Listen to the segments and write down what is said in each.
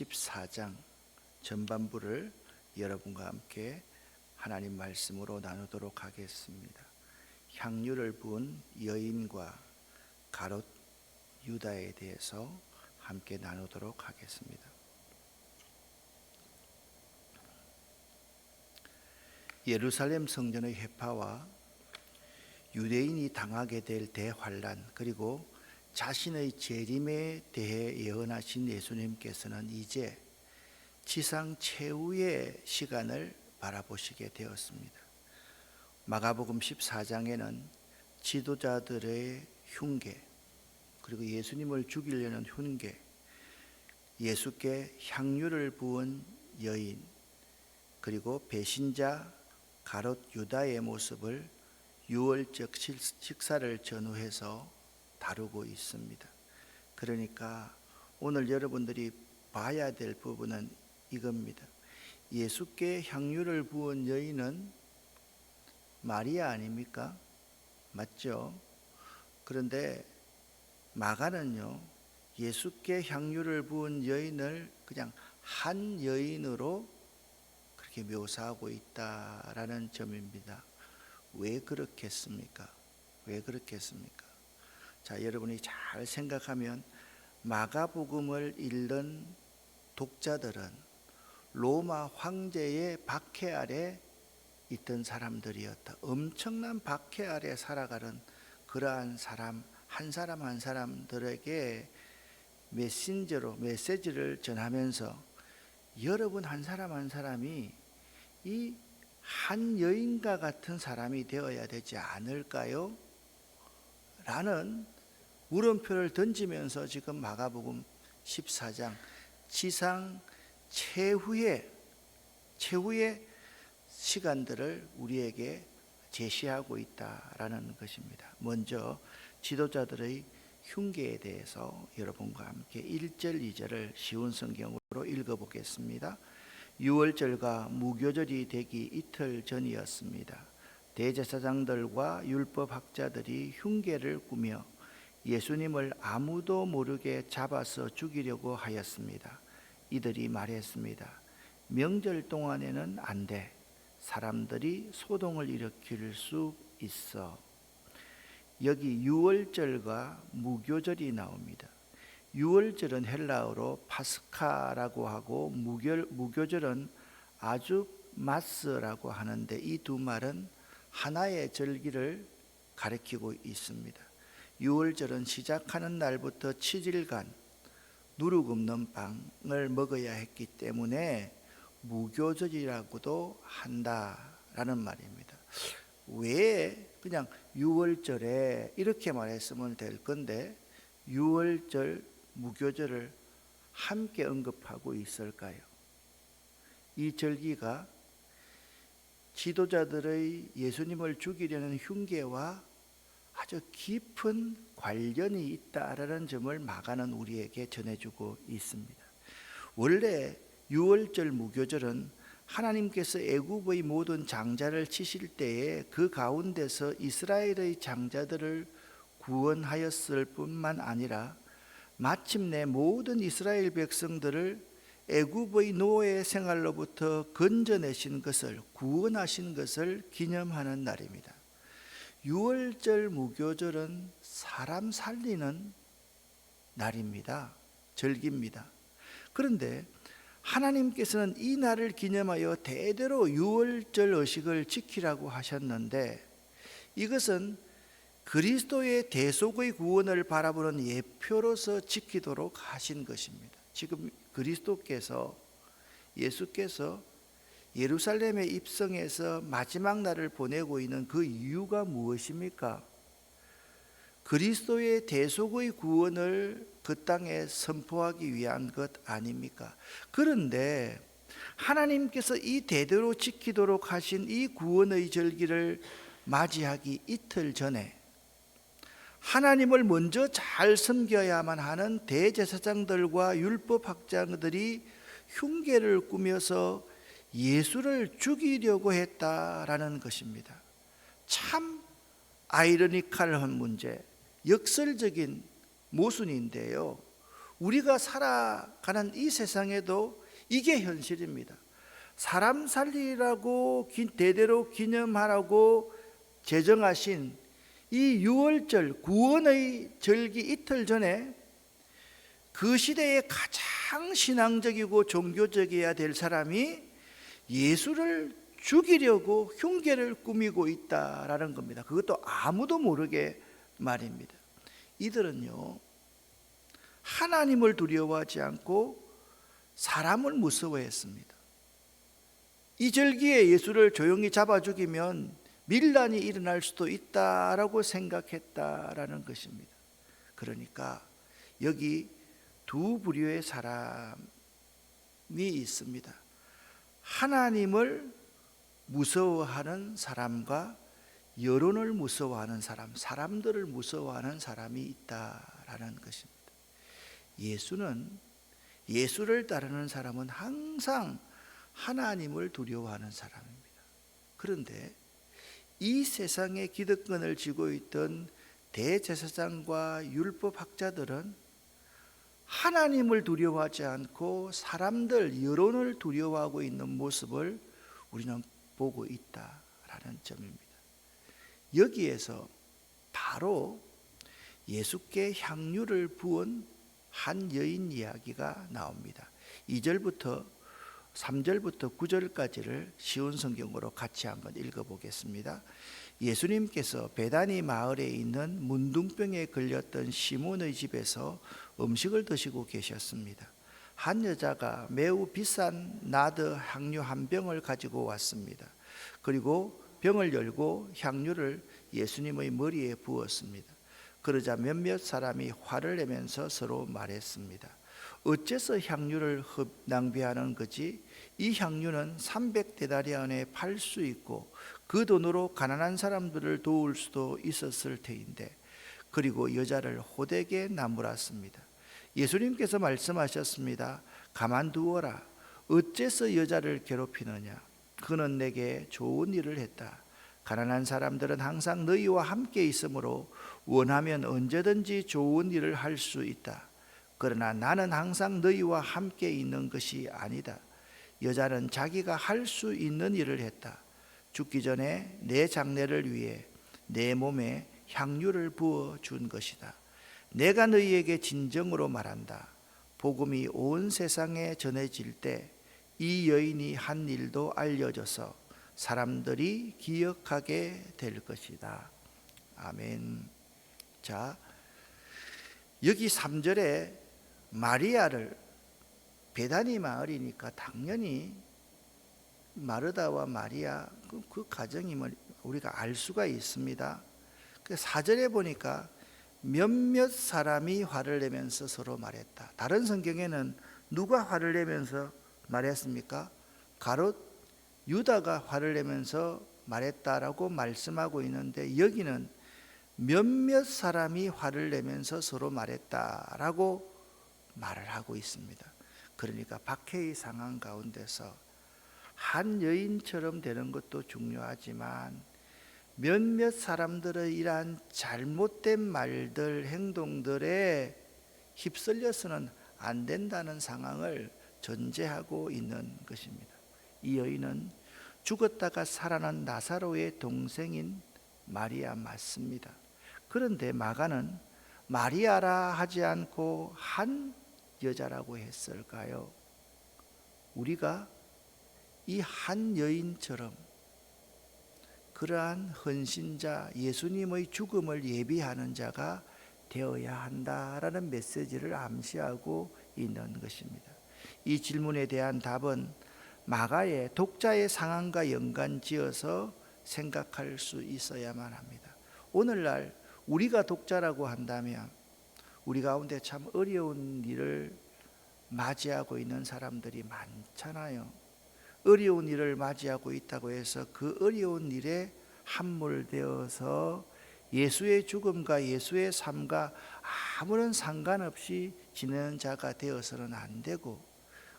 14장 전반부를 여러분과 함께 하나님 말씀으로 나누도록 하겠습니다. 향유를 부은 여인과 가롯 유다에 대해서 함께 나누도록 하겠습니다. 예루살렘 성전의 회파와 유대인이 당하게 될 대환란 그리고 자신의 재림에 대해 예언하신 예수님께서는 이제 지상 최후의 시간을 바라보시게 되었습니다. 마가복음 14장에는 지도자들의 흉계 그리고 예수님을 죽이려는 흉계 예수께 향유를 부은 여인 그리고 배신자 가롯 유다의 모습을 유월적 식사를 전후해서 다루고 있습니다. 그러니까 오늘 여러분들이 봐야 될 부분은 이겁니다. 예수께 향유를 부은 여인은 마리아 아닙니까? 맞죠? 그런데 마가는요, 예수께 향유를 부은 여인을 그냥 한 여인으로 그렇게 묘사하고 있다라는 점입니다. 왜 그렇겠습니까? 왜 그렇겠습니까? 자, 여러분이 잘 생각하면 마가복음을 읽는 독자들은 로마 황제의 박해 아래 있던 사람들이었다. 엄청난 박해 아래 살아가는 그러한 사람 한 사람 한 사람들에게 메신저로 메시지를 전하면서 여러분 한 사람 한 사람이 이 한 여인과 같은 사람이 되어야 되지 않을까요? 라는 물음표를 던지면서 지금 마가복음 14장 지상 최후의 최후의 시간들을 우리에게 제시하고 있다라는 것입니다. 먼저 지도자들의 흉계에 대해서 여러분과 함께 1절 2절을 쉬운 성경으로 읽어 보겠습니다. 6월절과 무교절이 되기 이틀 전이었습니다. 대제사장들과 율법학자들이 흉계를 꾸며 예수님을 아무도 모르게 잡아서 죽이려고 하였습니다. 이들이 말했습니다. 명절 동안에는 안 돼. 사람들이 소동을 일으킬 수 있어. 여기 유월절과 무교절이 나옵니다. 유월절은 헬라어로 파스카라고 하고 무교, 무교절은 아주 마스라고 하는데 이 두 말은 하나의 절기를 가리키고 있습니다. 유월절은 시작하는 날부터 7일간 누룩 없는 빵을 먹어야 했기 때문에 무교절이라고도 한다라는 말입니다. 왜 그냥 6월절에 이렇게 말했으면 될 건데 6월절 무교절을 함께 언급하고 있을까요? 이 절기가 지도자들의 예수님을 죽이려는 흉계와 아주 깊은 관련이 있다라는 점을 마가는 우리에게 전해주고 있습니다. 원래 6월절 무교절은 하나님께서 애굽의 모든 장자를 치실 때에 그 가운데서 이스라엘의 장자들을 구원하였을 뿐만 아니라 마침내 모든 이스라엘 백성들을 애굽의 노예 생활로부터 건져내신 것을 구원하신 것을 기념하는 날입니다. 6월절 무교절은 사람 살리는 날입니다. 절기입니다. 그런데 하나님께서는 이 날을 기념하여 대대로 6월절 의식을 지키라고 하셨는데 이것은 그리스도의 대속의 구원을 바라보는 예표로서 지키도록 하신 것입니다. 지금 그리스도께서 예수께서 예루살렘에 입성해서 마지막 날을 보내고 있는 그 이유가 무엇입니까? 그리스도의 대속의 구원을 그 땅에 선포하기 위한 것 아닙니까? 그런데 하나님께서 이 대대로 지키도록 하신 이 구원의 절기를 맞이하기 이틀 전에 하나님을 먼저 잘 섬겨야만 하는 대제사장들과 율법학자들이 흉계를 꾸며서 예수를 죽이려고 했다라는 것입니다. 참 아이러니컬한 문제, 역설적인 모순인데요. 우리가 살아가는 이 세상에도 이게 현실입니다. 사람 살리라고 기- 대대로 기념하라고 제정하신 이 6월절 구원의 절기 이틀 전에 그 시대에 가장 신앙적이고 종교적이어야 될 사람이 예수를 죽이려고 흉계를 꾸미고 있다라는 겁니다. 그것도 아무도 모르게 말입니다. 이들은요 하나님을 두려워하지 않고 사람을 무서워했습니다. 이 절기에 예수를 조용히 잡아 죽이면 밀란이 일어날 수도 있다라고 생각했다라는 것입니다. 그러니까 여기 두 부류의 사람이 있습니다. 하나님을 무서워하는 사람과 여론을 무서워하는 사람, 사람들을 무서워하는 사람이 있다라는 것입니다. 예수는 예수를 따르는 사람은 항상 하나님을 두려워하는 사람입니다. 그런데 이 세상의 기득권을 쥐고 있던 대제사장과 율법학자들은 하나님을 두려워하지 않고 사람들 여론을 두려워하고 있는 모습을 우리는 보고 있다라는 점입니다. 여기에서 바로 예수께 향유를 부은 한 여인 이야기가 나옵니다. 2절부터 3절부터 9절까지를 쉬운 성경으로 같이 한번 읽어보겠습니다. 예수님께서 베다니 마을에 있는 문둥병에 걸렸던 시몬의 집에서 음식을 드시고 계셨습니다. 한 여자가 매우 비싼 나드 향유 한 병을 가지고 왔습니다. 그리고 병을 열고 향유를 예수님의 머리에 부었습니다. 그러자 몇몇 사람이 화를 내면서 서로 말했습니다. 어째서 향유를 흡 낭비하는 거지? 이 향유는 300데나리안에 팔 수 있고 그 돈으로 가난한 사람들을 도울 수도 있었을 테인데 그리고 여자를 호되게 나무랐습니다. 예수님께서 말씀하셨습니다. 가만두어라. 어째서 여자를 괴롭히느냐? 그는 내게 좋은 일을 했다. 가난한 사람들은 항상 너희와 함께 있으므로 원하면 언제든지 좋은 일을 할 수 있다. 그러나 나는 항상 너희와 함께 있는 것이 아니다. 여자는 자기가 할 수 있는 일을 했다. 죽기 전에 내 장례를 위해 내 몸에 향유를 부어 준 것이다. 내가 너희에게 진정으로 말한다. 복음이 온 세상에 전해질 때 이 여인이 한 일도 알려져서 사람들이 기억하게 될 것이다. 아멘. 자, 여기 3절에 마리아를 베다니 마을이니까 당연히 마르다와 마리아 그, 그 가정이 뭐 우리가 알 수가 있습니다. 그 4절에 보니까 몇몇 사람이 화를 내면서 서로 말했다. 다른 성경에는 누가 화를 내면서 말했습니까? 가롯 유다가 화를 내면서 말했다라고 말씀하고 있는데 여기는 몇몇 사람이 화를 내면서 서로 말했다라고 말을 하고 있습니다. 그러니까 박해의 상황 가운데서 한 여인처럼 되는 것도 중요하지만 몇몇 사람들의 이러한 잘못된 말들, 행동들에 휩쓸려서는 안 된다는 상황을 전제하고 있는 것입니다. 이 여인은 죽었다가 살아난 나사로의 동생인 마리아 맞습니다. 그런데 마가는 마리아라 하지 않고 한 여자라고 했을까요? 우리가 이 한 여인처럼 그러한 헌신자 예수님의 죽음을 예비하는 자가 되어야 한다라는 메시지를 암시하고 있는 것입니다. 이 질문에 대한 답은 마가의 독자의 상황과 연관지어서 생각할 수 있어야만 합니다. 오늘날 우리가 독자라고 한다면 우리 가운데 참 어려운 일을 맞이하고 있는 사람들이 많잖아요. 어려운 일을 맞이하고 있다고 해서 그 어려운 일에 함몰되어서 예수의 죽음과 예수의 삶과 아무런 상관없이 지내는 자가 되어서는 안 되고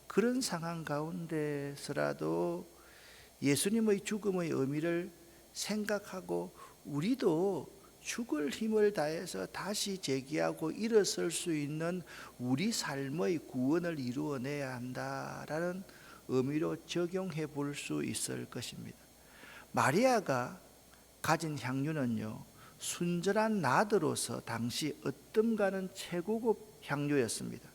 그런 상황 가운데서라도 예수님의 죽음의 의미를 생각하고 우리도 죽을 힘을 다해서 다시 재기하고 일어설 수 있는 우리 삶의 구원을 이루어내야 한다라는 의미로 적용해 볼 수 있을 것입니다. 마리아가 가진 향유는요 순전한 나드로서 당시 어뜸가는 최고급 향유였습니다.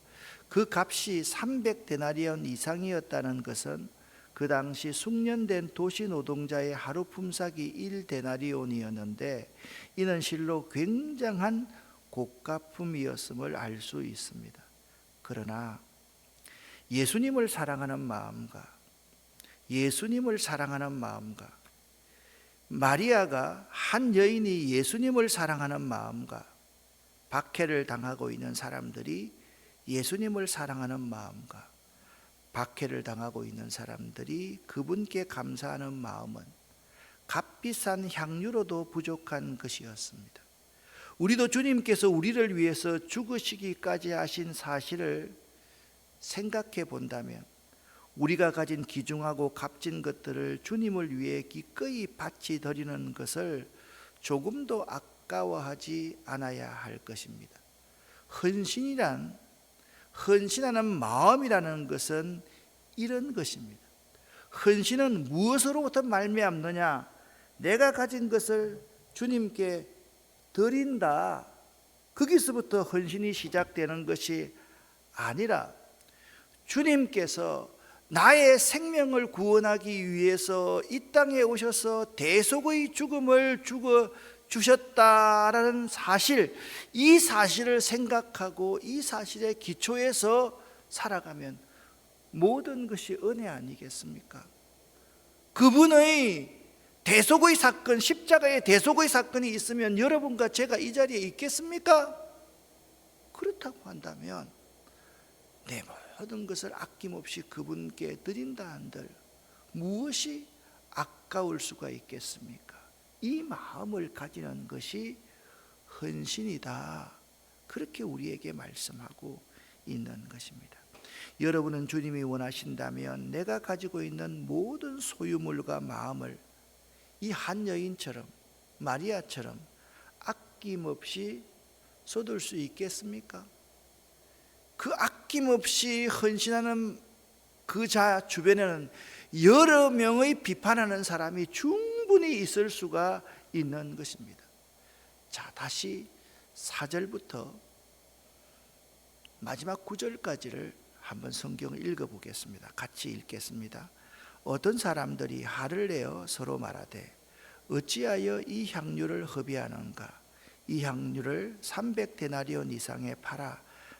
그 값이 300데나리온 이상이었다는 것은 그 당시 숙련된 도시 노동자의 하루 품삯이 1데나리온이었는데 이는 실로 굉장한 고가품이었음을 알 수 있습니다. 그러나 예수님을 사랑하는 마음과 예수님을 사랑하는 마음과 마리아가 한 여인이 예수님을 사랑하는 마음과 박해를 당하고 있는 사람들이 예수님을 사랑하는 마음과 박해를 당하고 있는 사람들이 그분께 감사하는 마음은 값비싼 향유로도 부족한 것이었습니다. 우리도 주님께서 우리를 위해서 죽으시기까지 하신 사실을 생각해 본다면 우리가 가진 귀중하고 값진 것들을 주님을 위해 기꺼이 바치 드리는 것을 조금도 아까워하지 않아야 할 것입니다. 헌신이란 헌신하는 마음이라는 것은 이런 것입니다. 헌신은 무엇으로부터 말미암느냐? 내가 가진 것을 주님께 드린다. 거기서부터 헌신이 시작되는 것이 아니라 주님께서 나의 생명을 구원하기 위해서 이 땅에 오셔서 대속의 죽음을 죽어 주셨다라는 사실, 이 사실을 생각하고 이 사실의 기초에서 살아가면 모든 것이 은혜 아니겠습니까? 그분의 대속의 사건, 십자가의 대속의 사건이 있으면 여러분과 제가 이 자리에 있겠습니까? 그렇다고 한다면 내 모든 것을 아낌없이 그분께 드린다 한들 무엇이 아까울 수가 있겠습니까? 이 마음을 가지는 것이 헌신이다. 그렇게 우리에게 말씀하고 있는 것입니다. 여러분은 주님이 원하신다면 내가 가지고 있는 모든 소유물과 마음을 이 한 여인처럼 마리아처럼 아낌없이 쏟을 수 있겠습니까? 그 아낌없이 헌신하는 그 자 주변에는 여러 명의 비판하는 사람이 충분히 있을 수가 있는 것입니다. 자, 다시 4절부터 마지막 9절까지를 한번 성경을 읽어 보겠습니다. 같이 읽겠습니다. 어떤 사람들이 화를 내어 서로 말하되 어찌하여 이 향유를 허비하는가 이 향유를 300데나리온 이상에 팔아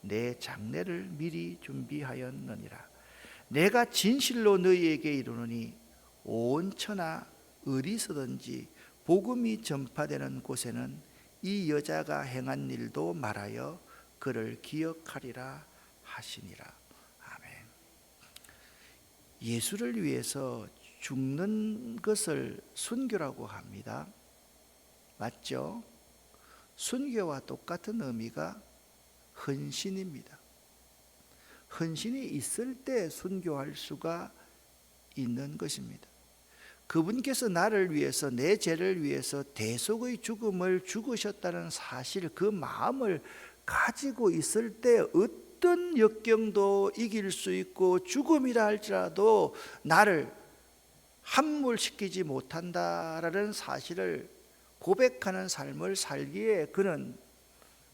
내 장례를 미리 준비하였느니라 내가 진실로 너희에게 이르노니 온 천하 어디서든지 복음이 전파되는 곳에는 이 여자가 행한 일도 말하여 그를 기억하리라 하시니라. 아멘. 예수를 위해서 죽는 것을 순교라고 합니다. 맞죠? 순교와 똑같은 의미가 헌신입니다. 헌신이 있을 때 순교할 수가 있는 것입니다. 그분께서 나를 위해서 내 죄를 위해서 대속의 죽음을 죽으셨다는 사실 그 마음을 가지고 있을 때 어떤 역경도 이길 수 있고 죽음이라 할지라도 나를 함몰시키지 못한다라는 사실을 고백하는 삶을 살기에 그는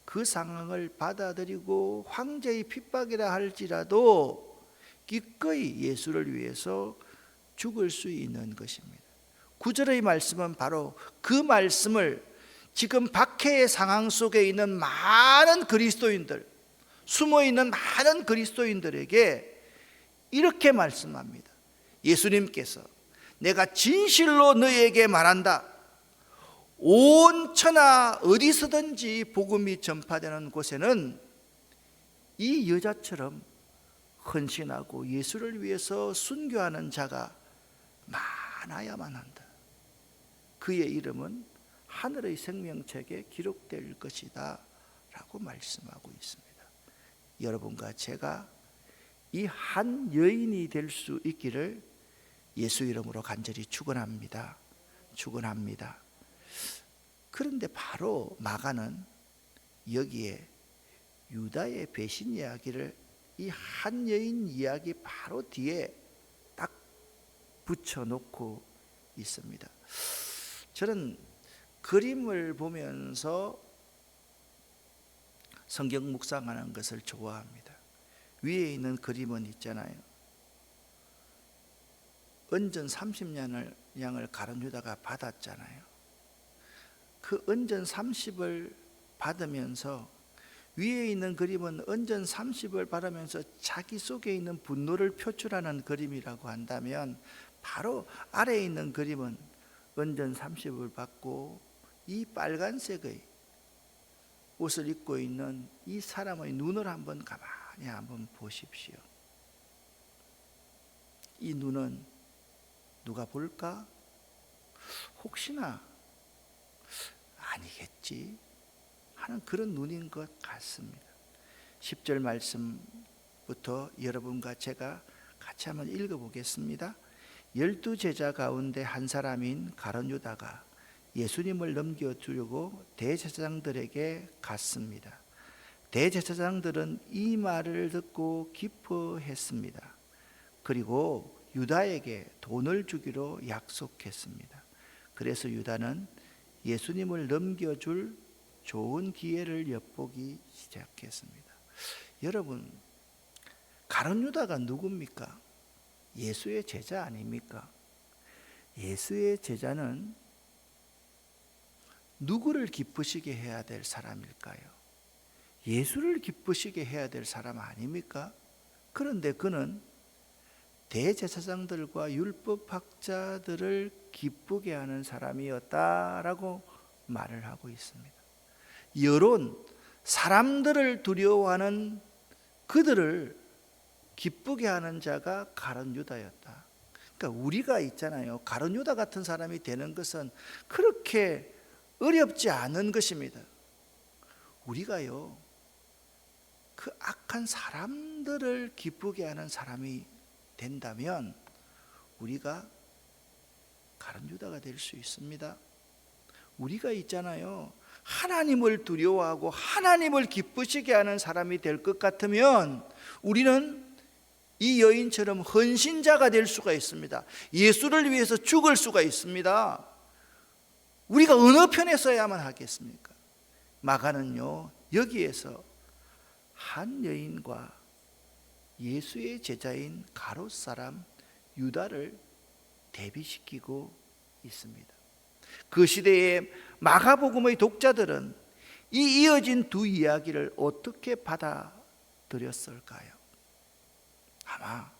그 상황을 받아들이고 황제의 핍박이라 할지라도 기꺼이 예수를 위해서 죽을 수 있는 것입니다. 구절의 말씀은 바로 그 말씀을 지금 박해의 상황 속에 있는 많은 그리스도인들, 숨어 있는 많은 그리스도인들에게 이렇게 말씀합니다. 예수님께서 내가 진실로 너희에게 말한다. 온 천하 어디서든지 복음이 전파되는 곳에는 이 여자처럼 헌신하고 예수를 위해서 순교하는 자가 많아야만 한다. 그의 이름은 하늘의 생명책에 기록될 것이다. 라고 말씀하고 있습니다. 여러분과 제가 이 한 여인이 될 수 있기를 예수 이름으로 간절히 축원합니다. 축원합니다. 그런데 바로 마가는 여기에 유다의 배신 이야기를 이 한 여인 이야기 바로 뒤에 딱 붙여놓고 있습니다. 저는 그림을 보면서 성경 묵상하는 것을 좋아합니다. 위에 있는 그림은 있잖아요. 은전 30년을 양을 가론 유다가 받았잖아요. 그 은전 30을 받으면서 위에 있는 그림은 은전 30을 받으면서 자기 속에 있는 분노를 표출하는 그림이라고 한다면 바로 아래에 있는 그림은 은전 30을 받고 이 빨간색의 옷을 입고 있는 이 사람의 눈을 한번 가만히 한번 보십시오. 이 눈은 누가 볼까? 혹시나 아니겠지 하는 그런 눈인 것 같습니다. 10절 말씀부터 여러분과 제가 같이 한번 읽어보겠습니다. 열두 제자 가운데 한 사람인 가론 유다가 예수님을 넘겨주려고 대제사장들에게 갔습니다. 대제사장들은 이 말을 듣고 기뻐했습니다. 그리고 유다에게 돈을 주기로 약속했습니다. 그래서 유다는 예수님을 넘겨줄 좋은 기회를 엿보기 시작했습니다. 여러분, 가론 유다가 누굽니까? 예수의 제자 아닙니까? 예수의 제자는 누구를 기쁘시게 해야 될 사람일까요? 예수를 기쁘시게 해야 될 사람 아닙니까? 그런데 그는 대제사장들과 율법학자들을 기쁘게 하는 사람이었다라고 말을 하고 있습니다. 여론, 사람들을 두려워하는 그들을 기쁘게 하는 자가 가론 유다였다. 그러니까 우리가 있잖아요. 가론 유다 같은 사람이 되는 것은 그렇게 어렵지 않은 것입니다. 우리가요, 그 악한 사람들을 기쁘게 하는 사람이 된다면 우리가 가론 유다가 될 수 있습니다. 우리가 있잖아요. 하나님을 두려워하고 하나님을 기쁘시게 하는 사람이 될 것 같으면 우리는 이 여인처럼 헌신자가 될 수가 있습니다. 예수를 위해서 죽을 수가 있습니다. 우리가 어느 편에 서야만 하겠습니까? 마가는요, 여기에서 한 여인과 예수의 제자인 가롯 사람 유다를 대비시키고 있습니다. 그 시대의 마가복음의 독자들은 이 이어진 두 이야기를 어떻게 받아들였을까요? 아마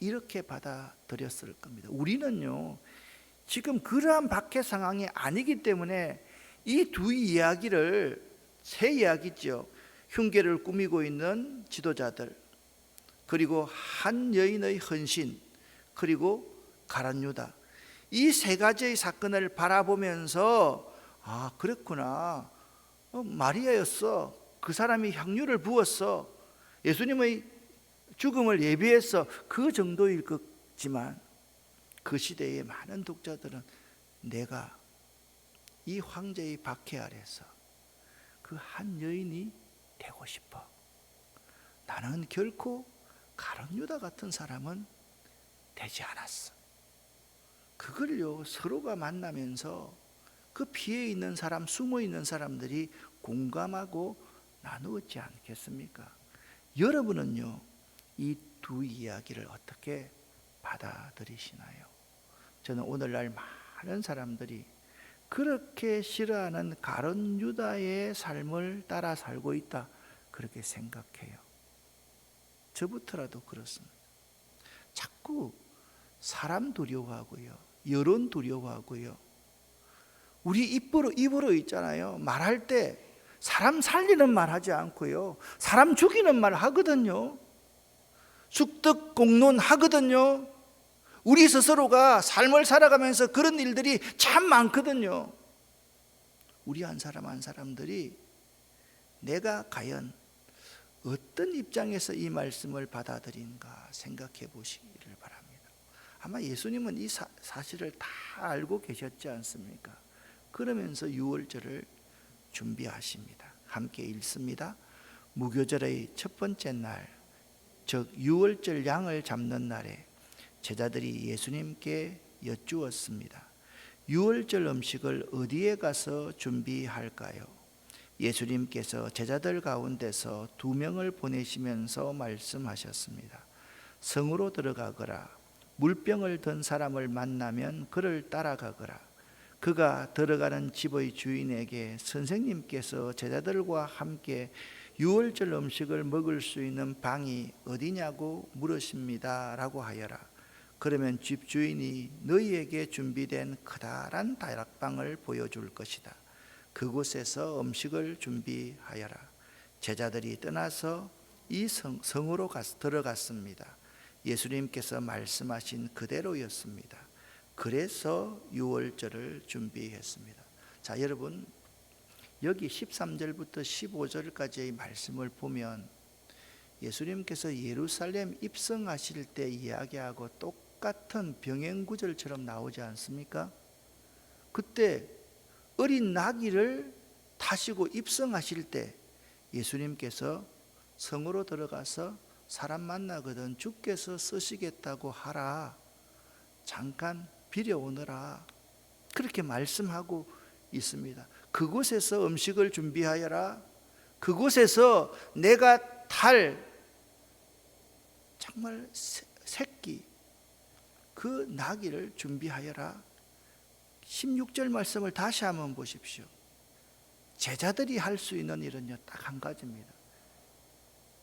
이렇게 받아들였을 겁니다. 우리는요, 지금 그러한 박해 상황이 아니기 때문에 이 두 이야기를 세 이야기죠. 흉계를 꾸미고 있는 지도자들, 그리고 한 여인의 헌신, 그리고 가란 유다. 이 세 가지의 사건을 바라보면서 아, 그랬구나. 어, 마리아였어. 그 사람이 향유를 부었어. 예수님의 죽음을 예비해서 그 정도일 것지만 그 시대의 많은 독자들은 내가 이 황제의 박해 아래서 그 한 여인이 되고 싶어. 나는 결코 가론 유다 같은 사람은 되지 않았어. 그걸요 서로가 만나면서 그 피해 있는 사람, 숨어 있는 사람들이 공감하고 나누었지 않겠습니까? 여러분은요 이 두 이야기를 어떻게 받아들이시나요? 저는 오늘날 많은 사람들이 그렇게 싫어하는 가론 유다의 삶을 따라 살고 있다 그렇게 생각해요. 저부터라도 그렇습니다. 자꾸 사람 두려워하고요. 여론 두려워하고요. 우리 입으로 입으로 있잖아요. 말할 때 사람 살리는 말 하지 않고요. 사람 죽이는 말 하거든요. 숙덕 공론 하거든요. 우리 스스로가 삶을 살아가면서 그런 일들이 참 많거든요. 우리 한 사람 한 사람들이 내가 과연 어떤 입장에서 이 말씀을 받아들인가 생각해 보시기를 바랍니다. 아마 예수님은 이 사, 사실을 다 알고 계셨지 않습니까? 그러면서 유월절을 준비하십니다. 함께 읽습니다. 무교절의 첫 번째 날, 즉 유월절 양을 잡는 날에 제자들이 예수님께 여쭈었습니다. 유월절 음식을 어디에 가서 준비할까요? 예수님께서 제자들 가운데서 두 명을 보내시면서 말씀하셨습니다. 성으로 들어가거라. 물병을 든 사람을 만나면 그를 따라가거라. 그가 들어가는 집의 주인에게 선생님께서 제자들과 함께 유월절 음식을 먹을 수 있는 방이 어디냐고 물으십니다. 라고 하여라. 그러면 집 주인이 너희에게 준비된 커다란 다락방을 보여줄 것이다. 그곳에서 음식을 준비하여라. 제자들이 떠나서 이 성, 성으로 갔, 들어갔습니다. 예수님께서 말씀하신 그대로였습니다. 그래서 유월절을 준비했습니다. 자, 여러분 여기 13절부터 15절까지의 말씀을 보면 예수님께서 예루살렘 입성하실 때 이야기하고 똑같은 병행 구절처럼 나오지 않습니까? 그때 어린 나귀를 타시고 입성하실 때 예수님께서 성으로 들어가서 사람 만나거든 주께서 쓰시겠다고 하라. 잠깐 비려오너라. 그렇게 말씀하고 있습니다. 그곳에서 음식을 준비하여라. 그곳에서 내가 탈 정말 새끼 그 나귀를 준비하여라. 16절 말씀을 다시 한번 보십시오. 제자들이 할 수 있는 일은요, 딱 한 가지입니다.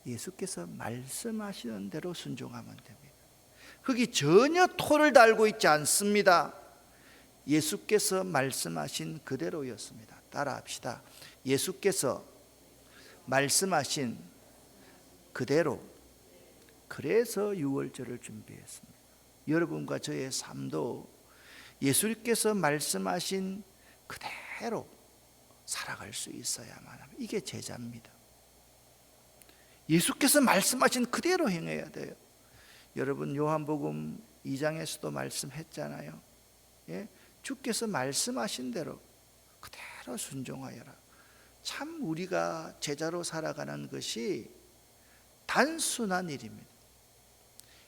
예수께서 말씀하시는 대로 순종하면 됩니다. 거기 전혀 토를 달고 있지 않습니다. 예수께서 말씀하신 그대로였습니다. 따라합시다. 예수께서 말씀하신 그대로 그래서 유월절을 준비했습니다. 여러분과 저의 삶도 예수께서 말씀하신 그대로 살아갈 수 있어야만 합니다. 이게 제자입니다. 예수께서 말씀하신 그대로 행해야 돼요. 여러분 요한복음 2장에서도 말씀했잖아요. 예? 주께서 말씀하신 대로 그대로 순종하여라. 참 우리가 제자로 살아가는 것이 단순한 일입니다.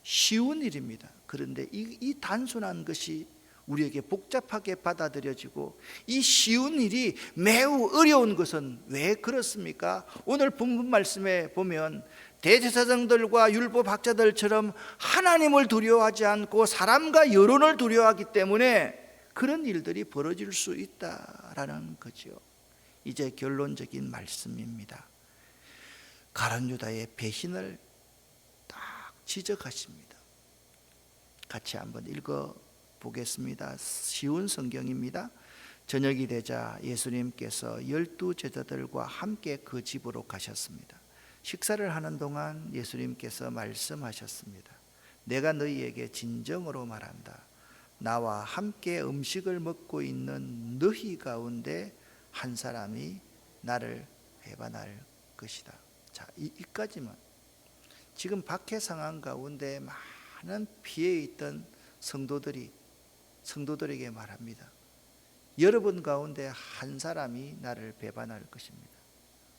쉬운 일입니다. 그런데 이, 이 단순한 것이 우리에게 복잡하게 받아들여지고 이 쉬운 일이 매우 어려운 것은 왜 그렇습니까? 오늘 본문 말씀에 보면 대제사장들과 율법학자들처럼 하나님을 두려워하지 않고 사람과 여론을 두려워하기 때문에 그런 일들이 벌어질 수 있다라는 거죠. 이제 결론적인 말씀입니다. 가론 유다의 배신을 딱 지적하십니다. 같이 한번 읽어 보겠습니다. 쉬운 성경입니다. 저녁이 되자 예수님께서 열두 제자들과 함께 그 집으로 가셨습니다. 식사를 하는 동안 예수님께서 말씀하셨습니다. 내가 너희에게 진정으로 말한다. 나와 함께 음식을 먹고 있는 너희 가운데 한 사람이 나를 배반할 것이다. 자, 이, 이까지만. 지금 박해 상황 가운데 많은 피해 있던 성도들이 성도들에게 말합니다. 여러분 가운데 한 사람이 나를 배반할 것입니다.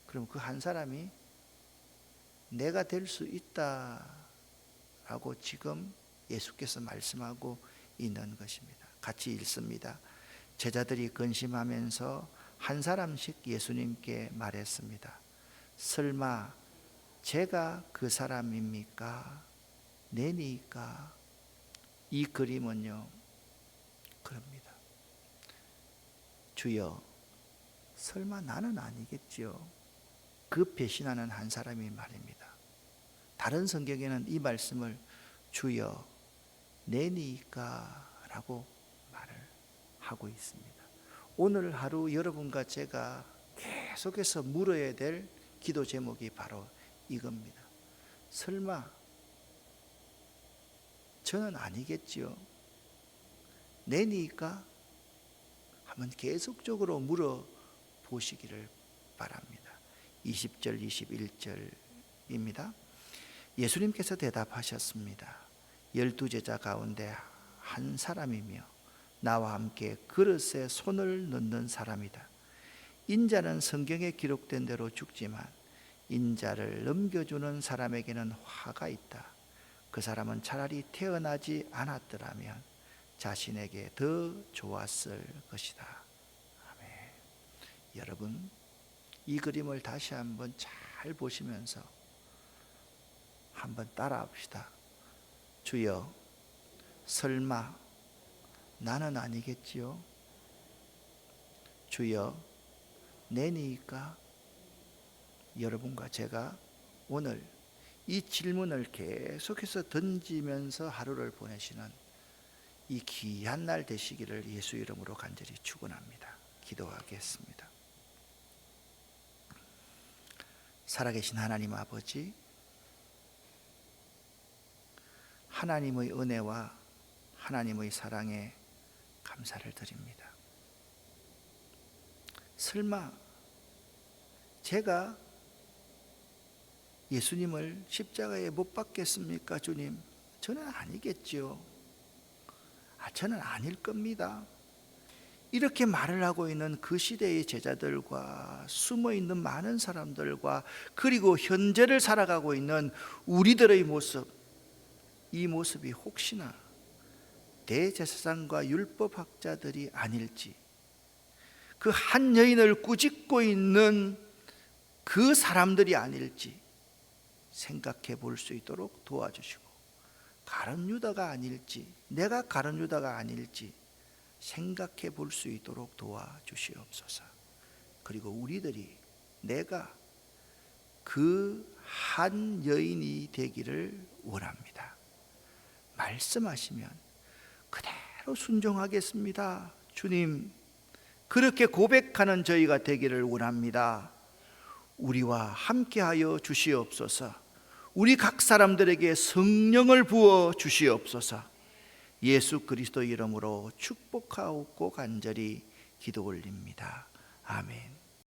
그럼 그 한 사람이 내가 될 수 있다라고 지금 예수께서 말씀하고 있는 것입니다. 같이 읽습니다. 제자들이 근심하면서 한 사람씩 예수님께 말했습니다. 설마 제가 그 사람입니까? 내니까? 이 그림은요, 그럽니다. 주여, 설마 나는 아니겠지요? 그 배신하는 한 사람이 말입니다. 다른 성경에는 이 말씀을 주여, 내니까 라고 말을 하고 있습니다. 오늘 하루 여러분과 제가 계속해서 물어야 될 기도 제목이 바로 이겁니다. 설마 저는 아니겠지요. 내니까 한번 계속적으로 물어 보시기를 바랍니다. 20절 21절입니다. 예수님께서 대답하셨습니다. 열두 제자 가운데 한 사람이며 나와 함께 그릇에 손을 넣는 사람이다. 인자는 성경에 기록된 대로 죽지만 인자를 넘겨주는 사람에게는 화가 있다. 그 사람은 차라리 태어나지 않았더라면 자신에게 더 좋았을 것이다. 아멘. 여러분, 이 그림을 다시 한번 잘 보시면서 한번 따라 합시다. 주여, 설마 나는 아니겠지요? 주여, 내니까 여러분과 제가 오늘 이 질문을 계속해서 던지면서 하루를 보내시는 이 귀한 날 되시기를 예수 이름으로 간절히 축원합니다. 기도하겠습니다. 살아계신 하나님 아버지 하나님의 은혜와 하나님의 사랑에 감사를 드립니다. 설마 제가 예수님을 십자가에 못 박겠습니까, 주님? 저는 아니겠죠. 아, 저는 아닐 겁니다. 이렇게 말을 하고 있는 그 시대의 제자들과 숨어 있는 많은 사람들과 그리고 현재를 살아가고 있는 우리들의 모습, 이 모습이 혹시나 대제사장과 율법학자들이 아닐지, 그 한 여인을 꾸짖고 있는 그 사람들이 아닐지 생각해 볼 수 있도록 도와주시고, 가론 유다가 아닐지, 내가 가론 유다가 아닐지 생각해 볼 수 있도록 도와주시옵소서. 그리고 우리들이 내가 그 한 여인이 되기를 원합니다. 말씀하시면 그대로 순종하겠습니다. 주님, 그렇게 고백하는 저희가 되기를 원합니다. 우리와 함께하여 주시옵소서. 우리 각 사람들에게 성령을 부어 주시옵소서. 예수 그리스도 이름으로 축복하옵고 간절히 기도 올립니다. 아멘.